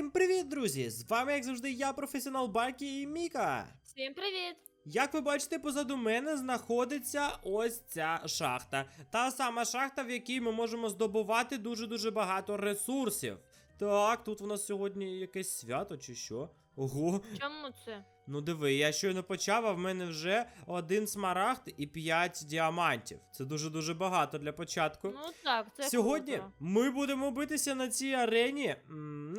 Всім привіт, друзі! З вами, як завжди, я, професіонал Бакі і Міка. Всім привіт! Як ви бачите, позаду мене знаходиться ось ця шахта. Та сама шахта, в якій ми можемо здобувати дуже-дуже багато ресурсів. Так, тут у нас сьогодні якесь свято чи що? Ого, Чому це? Ну диви, я щойно почав, а в мене вже один смарагд і п'ять діамантів. Це дуже-дуже багато для початку. Ну так, це Сьогодні круто. ми будемо битися на цій арені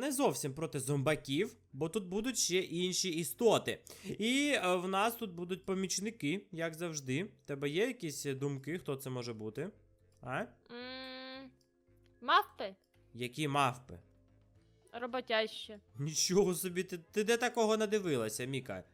не зовсім проти зомбаків, бо тут будуть ще інші істоти. І е, в нас тут будуть помічники, як завжди. В тебе є якісь думки, хто це може бути? А? Мавпи Які мавпи? Роботящі. Нічого собі, ти, ти де такого надивилася, Міка?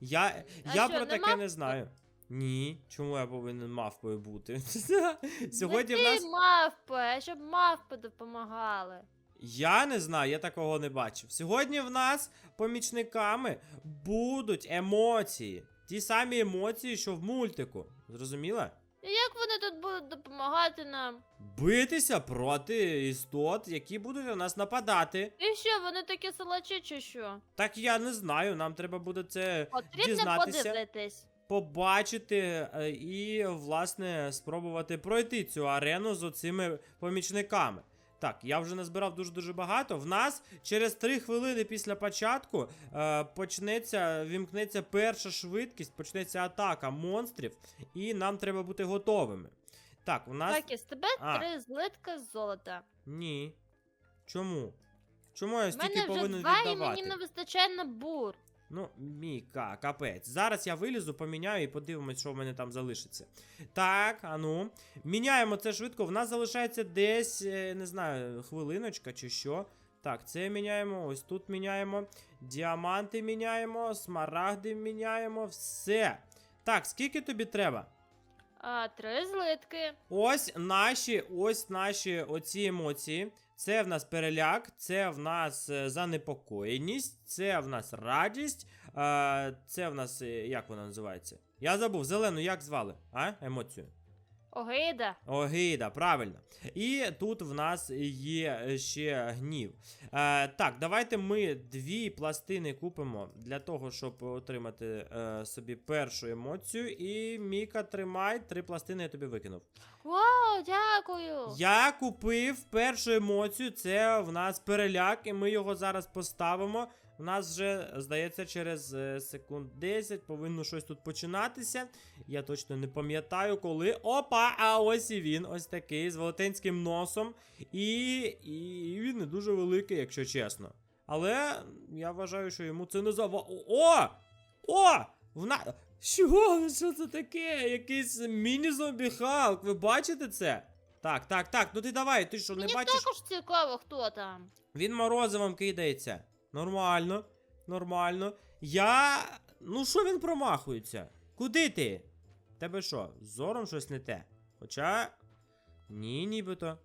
Я, А я що, про не таке мавпи? не знаю. Ні, чому я повинен мавпою бути? Сьогодні не в ти нас. мавпи, а щоб мавпи допомагали. Я не знаю, я такого не бачив. Сьогодні в нас помічниками будуть емоції. Ті самі емоції, що в мультику. Зрозуміла? І як вони тут будуть допомагати нам? Битися проти істот, які будуть на нас нападати. І що, вони такі силачі чи що? Так я не знаю, нам треба буде це Потрібно Дізнатися. подивитись. побачити е, і, власне, спробувати пройти цю арену з оцими помічниками. Так, я вже назбирав дуже-дуже багато. В нас через 3 хвилини після початку е, почнеться, вімкнеться перша швидкість, почнеться атака монстрів, і нам треба бути готовими. Так, у нас. Так, із тебе А. три злитка з золота. Ні. Чому? Чому я У стільки мене вже повинен два і мені не вистачає на бур. Ну, Міка, капець. Зараз я вилізу, поміняю і подивимось, що в мене там залишиться. Так, а ну. Міняємо це швидко. В нас залишається десь, е, не знаю, хвилиночка чи що. Так, це міняємо, ось тут міняємо. Діаманти міняємо, смарагди міняємо, все. Так, скільки тобі треба? А, три злитки. Ось наші, ось наші оці емоції. Це в нас переляк, це в нас е, занепокоєність, це в нас радість, е, це в нас, е, як вона називається? Я забув, зелену як звали? А? Емоцію. Огида. Огида, правильно. І тут в нас є ще гнів. Е, так, давайте ми дві пластини купимо для того, щоб отримати е, собі першу емоцію. І Міка, тримай, три пластини я тобі викинув. Вау, дякую. Я купив першу емоцію, це в нас переляк, і ми його зараз поставимо. У нас вже, здається, через е, секунд 10 повинно щось тут починатися. Я точно не пам'ятаю, коли. Опа! А ось і він, ось такий, з велетенським носом. І, і він не дуже великий, якщо чесно. Але я вважаю, що йому це не зава. О! О! Вна... Що? Що це таке? Якийсь міні-зомбі Халк. Ви бачите це? Так, так, так. Ну ти давай, ти що, не Мені бачиш? також цікаво, хто там. Він морозивом кидається. Нормально, нормально. Я. Ну що він промахується? Куди ти? Тебе що, зором щось не те? Хоча. Ні, нібито.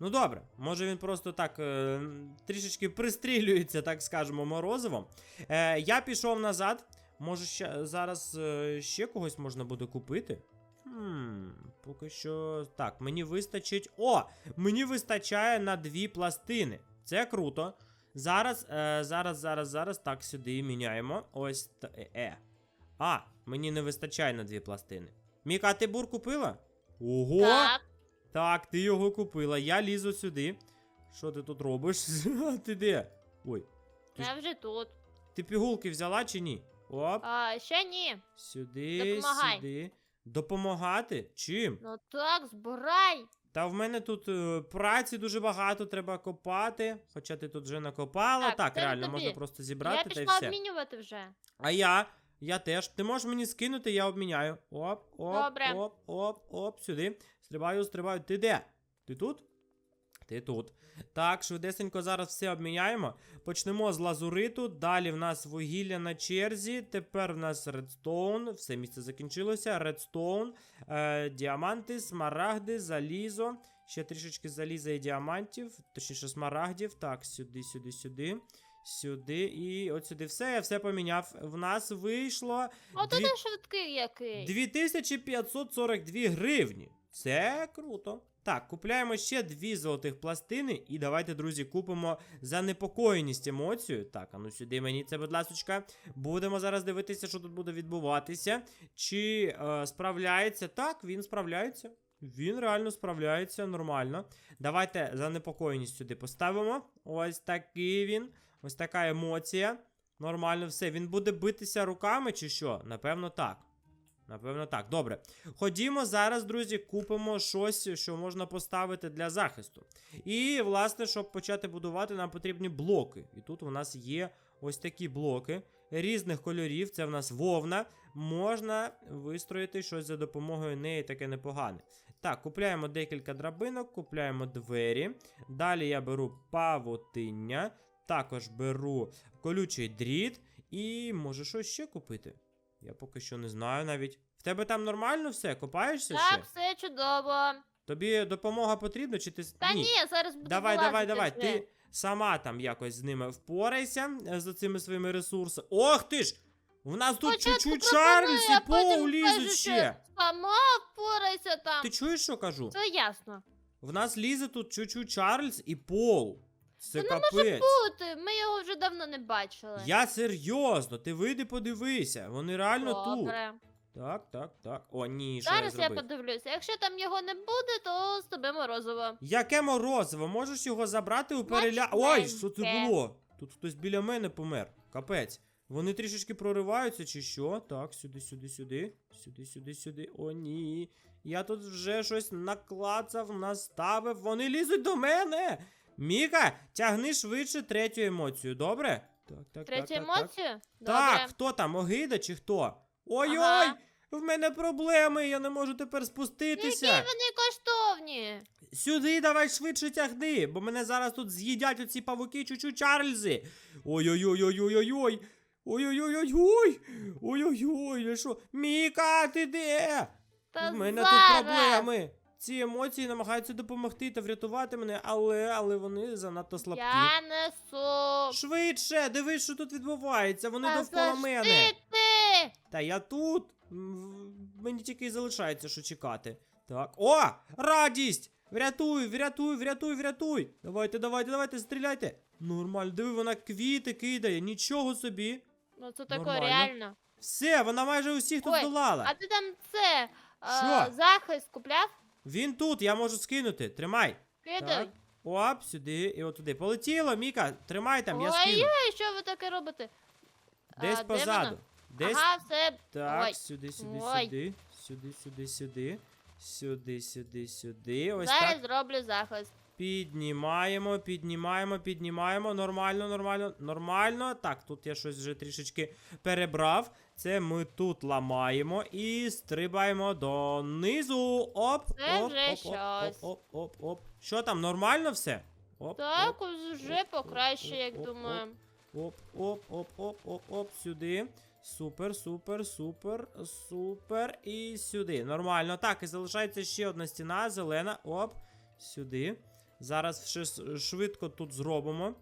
Ну добре, може він просто так е, трішечки пристрілюється, так скажемо, морозивом. Е, я пішов назад. Може, ще, зараз е, ще когось можна буде купити? Хм, поки що. Так, мені вистачить. О! Мені вистачає на дві пластини. Це круто. Зараз, е, зараз, зараз, зараз. Так, сюди міняємо. Ось. та- Е, е. А, мені не вистачає на дві пластини. Міка, а ти бур купила? Ого! Так. Так, ти його купила. Я лізу сюди. Що ти тут робиш? ти де? Ой. Ти, Я вже тут. ти пігулки взяла чи ні? Оп, А, ще ні. сюди, Допомагай. сюди. Допомагати? Чим? Ну так, збирай. Та в мене тут е, праці дуже багато, треба копати. Хоча ти тут вже накопала. Так, Так, це реально, тобі. можна просто я зібрати та й пішла все. обмінювати вже. А я, я теж. Ти можеш мені скинути, я обміняю. Оп, оп, Добре. оп, оп, оп, сюди. Стрибаю, стрибаю. Ти де? Ти тут? Ти тут. Так, швидесенько зараз все обміняємо. Почнемо з лазуриту. Далі в нас вугілля на черзі. Тепер в нас редстоун. Все місце закінчилося. Редстоун, е, діаманти, смарагди, залізо. Ще трішечки заліза і діамантів, точніше смарагдів. Так, сюди, сюди, сюди. Сюди і от сюди все, я все поміняв. В нас вийшло О, Дві- швидкий який. 2542 гривні. Це круто. Так, купляємо ще дві золотих пластини, і давайте, друзі, купимо занепокоєність емоцію. Так, а ну сюди мені це, будь ласочка. Будемо зараз дивитися, що тут буде відбуватися. Чи е, справляється? Так, він справляється. Він реально справляється нормально. Давайте занепокоєність сюди поставимо. Ось такий він. Ось така емоція. Нормально все. Він буде битися руками чи що? Напевно, так. Напевно, так. Добре. Ходімо зараз, друзі, купимо щось, що можна поставити для захисту. І, власне, щоб почати будувати, нам потрібні блоки. І тут у нас є ось такі блоки різних кольорів. Це в нас вовна. Можна вистроїти щось за допомогою неї таке непогане. Так, купляємо декілька драбинок, купляємо двері. Далі я беру павутиння, також беру колючий дріт і може щось ще купити. Я поки що не знаю навіть. В тебе там нормально все? Копаєшся ще? Так, все чудово. Тобі допомога потрібна, чи ти. Та ні, зараз буду Давай, давай, давай. вже. Ти сама там якось з ними впорайся е, з цими своїми ресурсами. Ох ти ж! У нас тут Спочатку чуть-чуть пропоную, Чарльз а і потім Пол лізуть кажеш, ще. Сама впорайся там. Ти чуєш, що кажу? Все ясно. В нас лізе тут чуть-чуть Чарльз і Пол. Це Та не капець. Бути, ми його вже давно не бачили. Я серйозно, ти вийди подивися. Вони реально тут. Добре. Так, так, так. О, ні, що я Зараз я зробив? подивлюся. Якщо там його не буде, то з тобі морозиво. Яке морозиво? Можеш його забрати у переля. Ой, що це Смачненьке. було? Тут хтось біля мене помер. Капець. Вони трішечки прориваються, чи що? Так, сюди, сюди, сюди. Сюди, сюди, сюди. О, ні. Я тут вже щось наклацав, наставив. Вони лізуть до мене. Міка, тягни швидше третю емоцію, добре? Так, так, Третю так, емоцію? Так, Добре. хто там? Огида чи хто? Ой-ой! Ага. В мене проблеми, я не можу тепер Які спуститися. вони коштовні? Сюди давай швидше тягни, бо мене зараз тут з'їдять оці павуки чуть-чуть Чарльзи. Ой-ой-ой-ой-ой-ой-ой. Ой-ой-ой-ой-ой. Ой-ой-ой, я що? Міка, ти де? Та В мене зараз. тут проблеми. Ці емоції намагаються допомогти та врятувати мене, але, але вони занадто слабкі. Я несу. Швидше, дивись, що тут відбувається. Вони Та довкола мене. ти. Та я тут. Мені тільки й залишається, що чекати. Так. О! Радість! Врятуй, врятуй, врятуй, врятуй! Давайте, давайте, давайте, стріляйте! Нормально, диви, вона квіти кидає, нічого собі. Ну це таке реально. Все, вона майже усіх тут Ой, здолала. А ти там це Що? е, захист купляв? Він тут, я можу скинути. Тримай. Кидай. Оп, сюди і отуди. Полетіло, Міка, тримай там, я скину. Ой-ой, що ви таке робите? Десь А, де позаду. воно? Десь Ага, все. Так, Ой. сюди, сюди, Ой. сюди. Сюди, сюди, сюди. Сюди, сюди, сюди. Ось Зараз так. зроблю захист. Піднімаємо, піднімаємо, піднімаємо. Нормально, нормально, нормально. Так, тут я щось вже трішечки перебрав. Це ми тут ламаємо і стрибаємо донизу. Оп, Це оп, вже оп, щось. оп, оп, оп, оп. Що там, нормально все? Оп, Так, оп, вже оп, покраще, оп, як оп, думаю. Оп, оп, оп, оп, оп, оп, сюди. Супер, супер, супер, супер. І сюди. Нормально. Так, і залишається ще одна стіна, зелена. Оп. Сюди. Зараз ще швидко тут зробимо.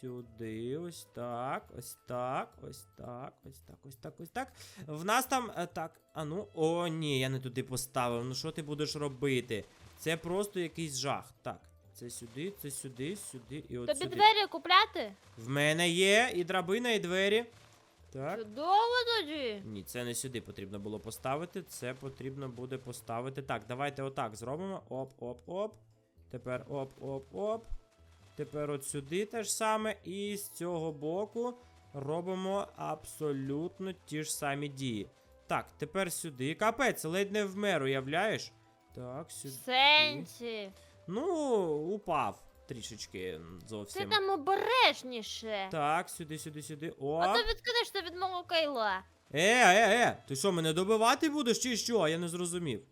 Сюди, ось так, ось так, ось так, ось так, ось так, ось так. В нас там. е, Так, а ну. О, ні, я не туди поставив. Ну що ти будеш робити? Це просто якийсь жах. Так, це сюди, це сюди, сюди і от Тобі сюди. двері купляти? В мене є і драбина, і двері. Так. Чудово тоді. Ні, це не сюди потрібно було поставити. Це потрібно буде поставити. Так, давайте отак зробимо. Оп, оп, оп. Тепер оп, оп, оп. Тепер от сюди те ж саме. І з цього боку робимо абсолютно ті ж самі дії. Так, тепер сюди. Капець, ледь не вмер, уявляєш? Так, сюди. Сенсі. Ну, упав трішечки м, Ти там обережніше. Так, сюди, сюди, сюди. О. А то відкинешся від мого кайла. Е, е, е, ти що, мене добивати будеш чи що? Я не зрозумів.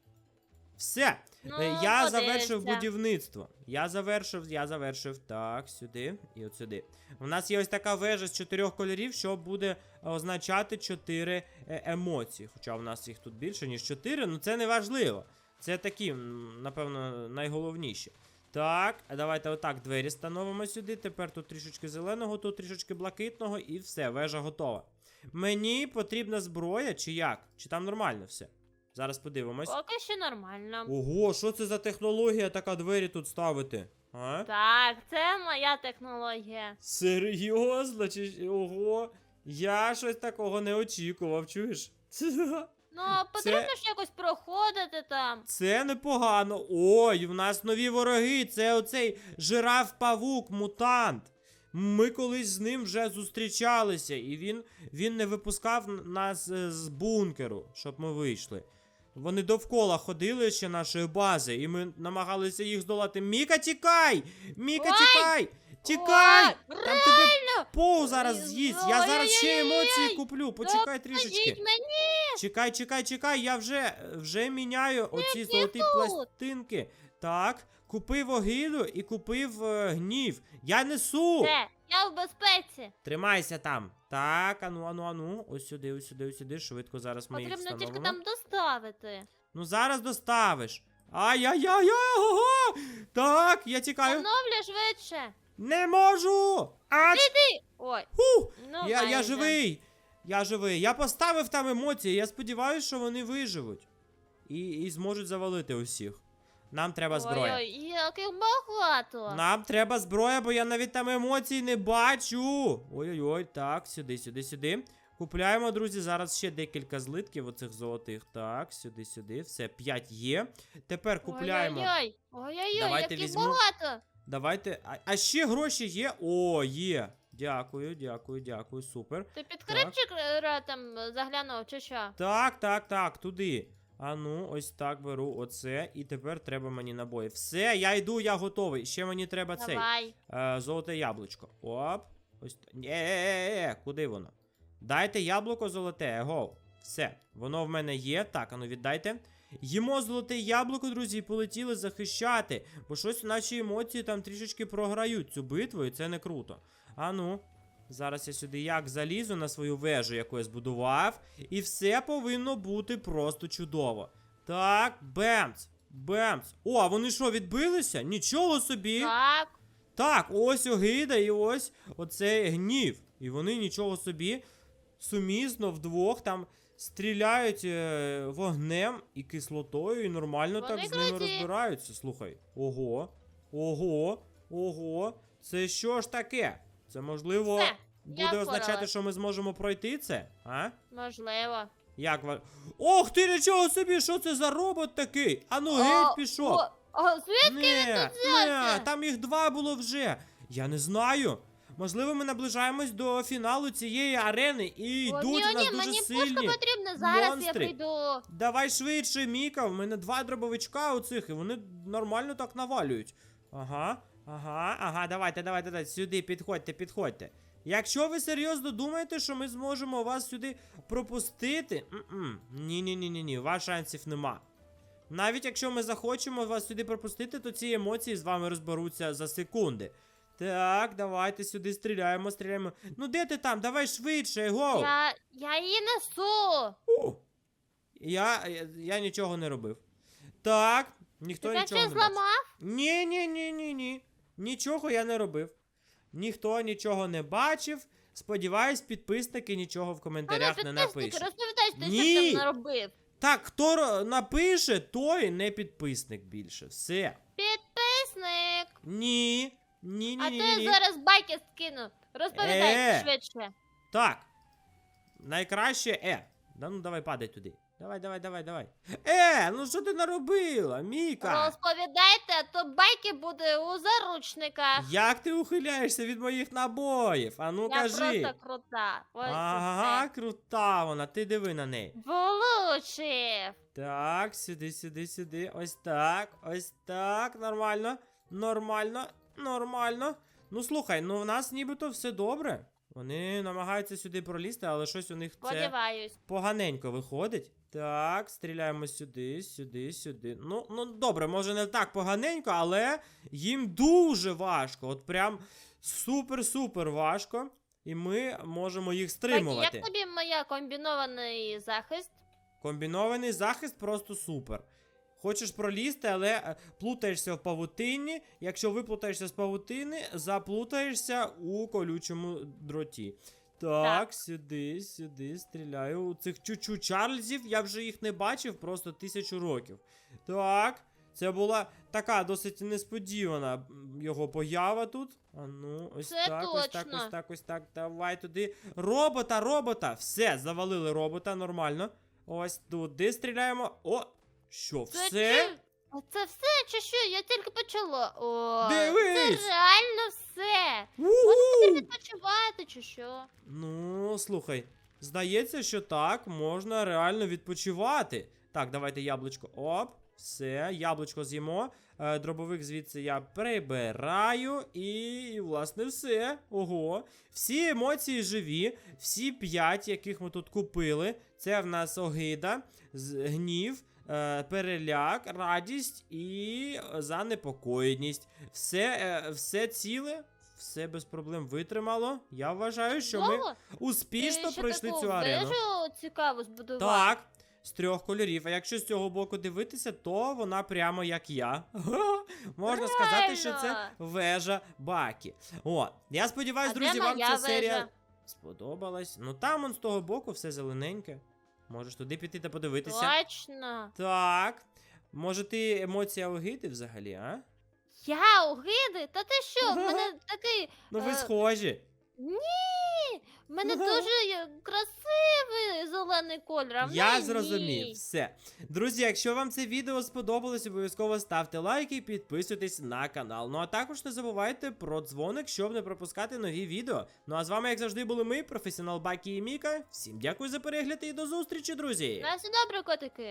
Все. Ну, Е, я подивишся. завершив будівництво. Я завершив, я завершив. Так, сюди і от сюди. У нас є ось така вежа з чотирьох кольорів, що буде означати чотири е, емоції. Хоча у нас їх тут більше, ніж чотири, ну це не важливо. Це такі, напевно, найголовніші. Так, давайте отак двері становимо сюди. Тепер тут трішечки зеленого, тут трішечки блакитного, і все, вежа готова. Мені потрібна зброя, чи як? Чи там нормально все? Зараз подивимось. Поки що нормально. Ого, що це за технологія така двері тут ставити? А? Так, це моя технологія. Серйозно? Чи ого? Я щось такого не очікував, чуєш? Ну, потрібно ж якось проходити там. Це непогано. Ой, в нас нові вороги. Це оцей жираф-павук, мутант. Ми колись з ним вже зустрічалися, і він, він не випускав нас е, з бункеру, щоб ми вийшли. Вони довкола ходили ще нашої бази, і ми намагалися їх здолати. Міка, тікай! Міка, Ой! тікай! Тікай! Ой, Там тебе Поу зараз з'їсть. Я зараз ще емоції куплю. Почекай трішечки. Мені! Чекай, чекай, чекай, я вже, вже міняю оці золоті пластинки. Так, купив огиду і купив е, гнів. Я несу. Де? Я в безпеці. Тримайся там. Так, ану, ану, ану. Ось сюди, ось сюди, ось сюди. Швидко зараз ми їх Потрібно тільки там доставити. Ну зараз доставиш. Ай-яй-яй-яй, ого! Так, я тікаю. Оновлю швидше. Не можу! Ач! Ой, Фу! ну я, я майже. живий! Я живий. Я поставив там емоції. Я сподіваюся, що вони виживуть. І, і зможуть завалити усіх. Нам треба зброя. Ой-ой, яких багато. Нам треба зброя, бо я навіть там емоцій не бачу. Ой-ой-ой, так, сюди, сюди, сюди. Купляємо, друзі, зараз ще декілька злитків оцих золотих. Так, сюди, сюди. Все, 5 є. Тепер купляємо. Ой-ой-ой, ой-ой-ой, Давайте яких візьму. багато. Давайте. А, а ще гроші є? О, є. Дякую, дякую, дякую, супер. Ти під хребчик е, там е, заглянув, чи що? Так, так, так, туди. А ну, ось так беру оце. І тепер треба мені набої. Все, я йду, я готовий. Ще мені треба цей. Е, золоте яблучко. Оп. Ось. Е-е-е, куди воно? Дайте яблуко золоте, го. Все, воно в мене є. Так, ану віддайте. Їмо золоте яблуко, друзі, і полетіли захищати. Бо щось наші емоції там трішечки програють цю битву, і це не круто. Ану. Зараз я сюди як залізу на свою вежу, яку я збудував, і все повинно бути просто чудово. Так, бемц, бемц. О, а вони що, відбилися? Нічого собі. Так. Так, ось огида і ось оцей гнів. І вони нічого собі сумісно вдвох там стріляють е, вогнем і кислотою, і нормально Вони так з ними круті. розбираються. Слухай. Ого, ого, ого. Це що ж таке? Це можливо Все, буде я означати, впоралась. що ми зможемо пройти це? А? Можливо. Як ва. Ох ти нічого собі! Що це за робот такий? Ану геть пішов. О, о, звідки Не, він тут взявся? там їх два було вже. Я не знаю. Можливо, ми наближаємось до фіналу цієї арени і О, йдуть ні, у нас ні, дуже мені сильні. пушка потрібна, зараз я монстри. прийду. Давай швидше, Міка. В мене два дробовичка у цих, і вони нормально так навалюють. Ага, ага, ага, давайте, давайте, давайте. Сюди підходьте, підходьте. Якщо ви серйозно думаєте, що ми зможемо вас сюди пропустити, м-м, ні-ні-ні-ні, ваш шансів нема. Навіть якщо ми захочемо вас сюди пропустити, то ці емоції з вами розберуться за секунди. Так, давайте сюди стріляємо, стріляємо. Ну де ти там? Давай швидше, гоу! Я, я її несу. О! Я, я, я нічого не робив. Так, ніхто Ти нічого не бачив. зламав? Ні, ні, ні, ні, ні. Нічого я не робив. Ніхто нічого не бачив. Сподіваюсь, підписники нічого в коментарях не підписники, напишуть. розповідай, що Ні. ти там наробив. Так, хто напише, той не підписник більше. Все. Підписник. Ні. Ні, ні, А ні, ти ні. зараз байки скину. Розповідай Е. швидше. Так. Найкраще Е. Да ну давай падай туди. Давай, давай, давай, давай. Е, ну що ти наробила, Міка? Розповідайте, а то байки буде у заручниках. Як ти ухиляєшся від моїх набоїв? А ну Я кажи. просто крута. Ось і Ага, все. крута вона, ти диви на неї. Влучив. Так, сюди, сюди, сюди. Ось так, ось так. Нормально. Нормально, нормально. Ну слухай, ну в нас нібито все добре. Вони намагаються сюди пролізти, але щось у них це Сподіваюсь. поганенько виходить. Так, стріляємо сюди, сюди, сюди. Ну, ну добре, може не так поганенько, але їм дуже важко. От прям супер-супер важко. І ми можемо їх Так, стримувати. як тобі моя комбінований захист? Комбінований захист просто супер. Хочеш пролізти, але е, плутаєшся в павутині. Якщо виплутаєшся з павутини, заплутаєшся у колючому дроті. Так, сюди, сюди, стріляю. У цих чучу Чарльзів я вже їх не бачив просто тисячу років. Так, це була така досить несподівана його поява тут. А ну, ось Це так, ось так, ось так, ось так. Давай туди. Робота, робота! Все, завалили робота, нормально. Ось туди стріляємо. О! Що, Це все? А це все чи що? Я тільки почала. О, Дивись! це реально все. Відпочивати чи що? Ну, слухай, здається, що так можна реально відпочивати. Так, давайте яблучко. Оп, все, яблучко з'їмо. Е, дробовик звідси я прибираю. І, власне, все. Ого. Всі емоції живі, всі п'ять, яких ми тут купили. Це в нас огида, гнів. Е, Переляк, радість і занепокоєність. Все, е, все ціле, все без проблем витримало. Я вважаю, що ми успішно Ти ще пройшли таку цю арену. Вежу цікаво збудував. Так, з трьох кольорів. А якщо з цього боку дивитися, то вона прямо як я. Можна сказати, що це вежа Бакі. О, я А де друзі, вам моя ця серія сподобалась. Ну там он з того боку все зелененьке. Можеш туди піти та подивитися. Точно. Так. Може, ти емоція огиди взагалі, а? Я огиди? Та ти що? В мене такий. Ну ви Е, схожі. Ні! В мене дуже є красивий зелений колір. А в Я неї зрозумів. ні. Все. Друзі, якщо вам це відео сподобалось, обов'язково ставте лайки і підписуйтесь на канал. Ну а також не забувайте про дзвоник, щоб не пропускати нові відео. Ну а з вами, як завжди, були ми, професіонал Бакі і Міка. Всім дякую за перегляд і до зустрічі, друзі! На все добре, котики.